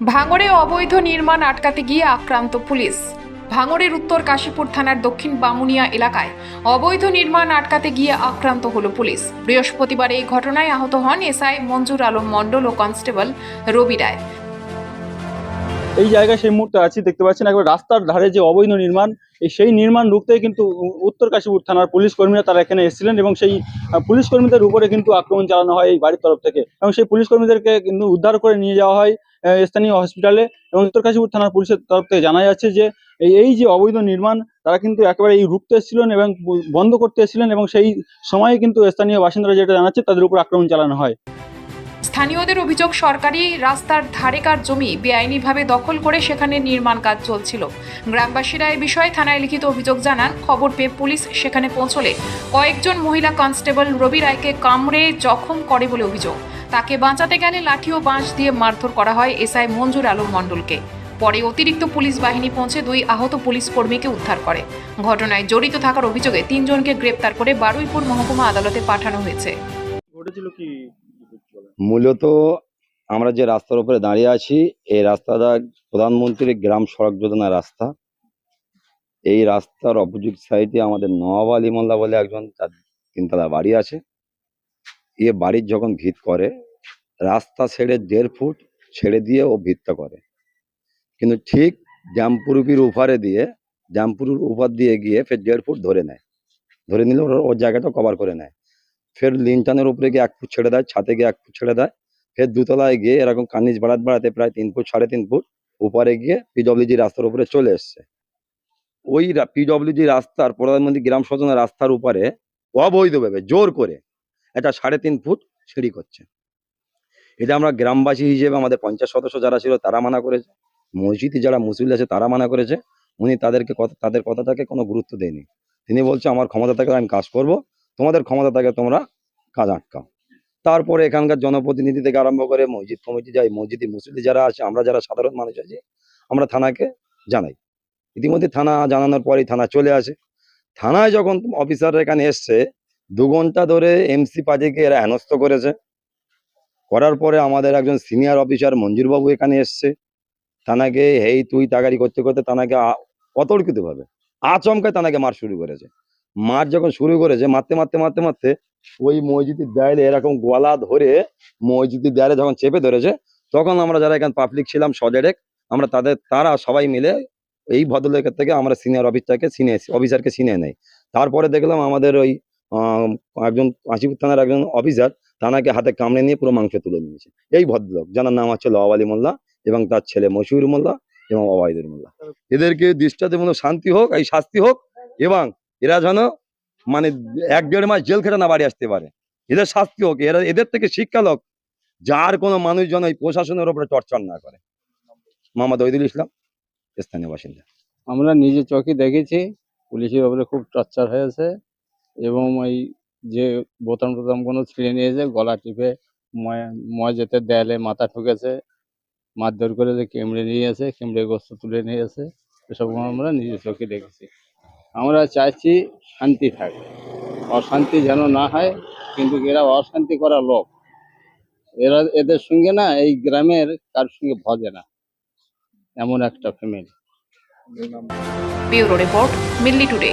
ভাঙড়ে অবৈধ নির্মাণ আটকাতে গিয়ে আক্রান্ত পুলিশ। ভাঙড়ের উত্তর কাশীপুর থানার দক্ষিণ বামুনিয়া এলাকায় অবৈধ নির্মাণ আটকাতে গিয়ে আক্রান্ত হল পুলিশ। বৃহস্পতিবার এই ঘটনায় আহত হন এসআই মঞ্জুর আলম মণ্ডল ও কনস্টেবল রবি রায়। এই জায়গায় সেই মুহূর্তে আছি, দেখতে পাচ্ছেন একবার রাস্তার ধারে যে অবৈধ নির্মাণ, এই সেই নির্মাণ রুখতে কিন্তু উত্তর কাশীপুর থানার পুলিশ কর্মীরা তারা এখানে এসেছিলেন এবং সেই পুলিশ কর্মীদের উপরে কিন্তু আক্রমণ চালানো হয় এই বাড়ির তরফ থেকে এবং সেই পুলিশ কর্মীদেরকে কিন্তু উদ্ধার করে নিয়ে যাওয়া হয় স্থানীয় হসপিটালে এবং উত্তর কাশীপুর থানার পুলিশের তরফ থেকে জানা যাচ্ছে যে এই এই যে অবৈধ নির্মাণ, তারা কিন্তু একেবারে এই রুখতে এসেছিলেন এবং বন্ধ করতে এসেছিলেন এবং সেই সময়ে কিন্তু স্থানীয় বাসিন্দারা যেটা জানাচ্ছে তাদের উপর আক্রমণ চালানো হয়। স্থানীয়দের অভিযোগ, সরকারি রাস্তার ধারেকার জমি বেআইনিভাবে দখল করে সেখানে নির্মাণ কাজ চলছিল। গ্রামবাসীরা এই বিষয়ে থানায় লিখিত অভিযোগ জানান, খবর পেয়ে পুলিশ সেখানে পৌঁছলে কয়েকজন মহিলা কনস্টেবল রবি রায়কে কামড়ে জখম করে বলে অভিযোগ। তাকে বাঁচাতে গেলে লাঠি ও বাঁশ দিয়ে মারধর করা হয় এসআই মঞ্জুর আলম মণ্ডলকে। পরে অতিরিক্ত পুলিশ বাহিনী পৌঁছে দুই আহত পুলিশ কর্মীকে উদ্ধার করে। ঘটনায় জড়িত থাকার অভিযোগে তিনজনকে গ্রেপ্তার করে বারুইপুর মহকুমা আদালতে পাঠানো হয়েছে। ঘটেছিল কি? মূলত আমরা যে রাস্তার উপরে দাঁড়িয়ে আছি, এই রাস্তাটা প্রধানমন্ত্রী গ্রাম সড়ক যোজনা রাস্তা। এই রাস্তার অপোজিট সাইডে আমাদের নওয়াব আলী মোল্লা বলে একজন তার তিনতলা বাড়ি আছে। এ বাড়ির যখন ভিত করে, রাস্তা ছেড়ে দেড় ফুট ছেড়ে দিয়ে ও ভিতটা করে। কিন্তু ঠিক জামপুরুপির উপারে দিয়ে, জামপুরুর উপর দিয়ে গিয়ে ফের দেড় ফুট ধরে নেয়। ধরে নিলে ওর জায়গাটা কভার করে নেয়। ফের লিনটানের উপরে গিয়ে এক ফুট ছেড়ে দেয় ছাতে গিয়ে এক ফুট ছেড়ে দেয়। ফের দুতলায় গিয়ে এরকম কানিজ বাড়াতে বাড়াতে প্রায় তিন ফুট, সাড়ে তিন ফুট উপরে গিয়ে পিডব্লিউজি রাস্তার উপরে চলে এসছে। ওই পিডব্লিউজি রাস্তার প্রধানমন্ত্রী গ্রাম সজনা রাস্তার উপরে অবৈধভাবে জোর করে এটা সাড়ে তিন ফুট সিঁড়ি করছে। এটা আমরা গ্রামবাসী হিসেবে আমাদের পঞ্চায়েত সদস্য যারা ছিল তারা মানা করেছে। মসজিদে যারা মুসলিম আছে তারা মানা করেছে। উনি তাদেরকে কথা তাদের কথাটাকে কোনো গুরুত্ব দেয়নি। তিনি বলছে, আমার ক্ষমতা থাকলে আমি কাজ করব। তোমাদের ক্ষমতা থাকে তোমরা কাজ আটকাও। তারপরে এখানকার জনপ্রতিনিধি থেকে আরম্ভ করে মসজিদ কমিটি যাই, মসজিদে মুসলিম যারা আছে, আমরা যারা সাধারণ মানুষ আছি, আমরা থানাকে জানাই। ইতিমধ্যে থানা জানানোর পরেই থানা চলে আসে। থানায় যখন অফিসাররা এখানে এসছে, দু ঘণ্টা ধরে এমসি পাজিকে এরা হেনস্থ করেছে। করার পরে আমাদের একজন সিনিয়র অফিসার মঞ্জুরবাবু এখানে এসছে। থানাকে, হেই, তুই তাগারি করতে করতে থানাকে অতর্কিতভাবে আচমকায় থানাকে মার শুরু করেছে। মার যখন শুরু করেছে, মারতে মারতে মারতে মারতে ওই মসজিদের দেয়ালে এরকম গলা ধরে মসজিদের দেয়ালে যখন চেপে ধরেছে, তখন আমরা যারা এখানে পাবলিক ছিলাম, সজেরেক, আমরা তাদের, তারা সবাই মিলে এই ভদ্রলোকের থেকে আমরা সিনিয়র অফিসারকে চিনে অফিসারকে চিনে নেই। তারপরে দেখলাম আমাদের ওই একজন কাশীপুর থানার একজন অফিসার তানাকে হাতে কামড়ে নিয়ে পুরো মাংস তুলে নিয়েছে। এই ভদ্রলোক যার নাম হচ্ছে লওয়াব আলী মোল্লা এবং তার ছেলে মশিউর মোল্লা এবং অবায়দুর মোল্লা। এদেরকে দৃষ্টাতে শান্তি হোক, এই শাস্তি হোক এবং এরা যেন মানে এক দেড় মাস জেল খেটে না বাড়ি আসতে পারে। এদের শাস্তি হোক, এরা এদের থেকে শিক্ষা লোক, যার কোনো মানুষ যেন এই প্রশাসনের ওপরে চর্চা না করে। মোহাম্মদ ওইদুল ইসলাম, স্থানীয় বাসিন্দা। আমরা নিজে চোখে দেখেছি, পুলিশের ওপরে খুব টর্চার হয়েছে এবং ওই যে বোতাম টোতাম কোনো ছিঁড়ে নিয়েছে, গলা টিপে মসজিদের দেয়ালে মাথা ঠুকেছে, মারধর করে যে কেমড়ে নিয়ে নিয়েছে, কেমড়ে গোস্ত তুলে নিয়ে নিয়েছে, এসব আমরা নিজে চোখে দেখেছি। আমরা চাইছি শান্তি থাকবে অশান্তি যেন না হয়, কিন্তু এরা অশান্তি করা লোক। এরা এদের সঙ্গে না, এই গ্রামের কার সঙ্গে ভজে না। এমন একটা ফ্যামিলি রিপোর্ট, মিল্লি টুডে।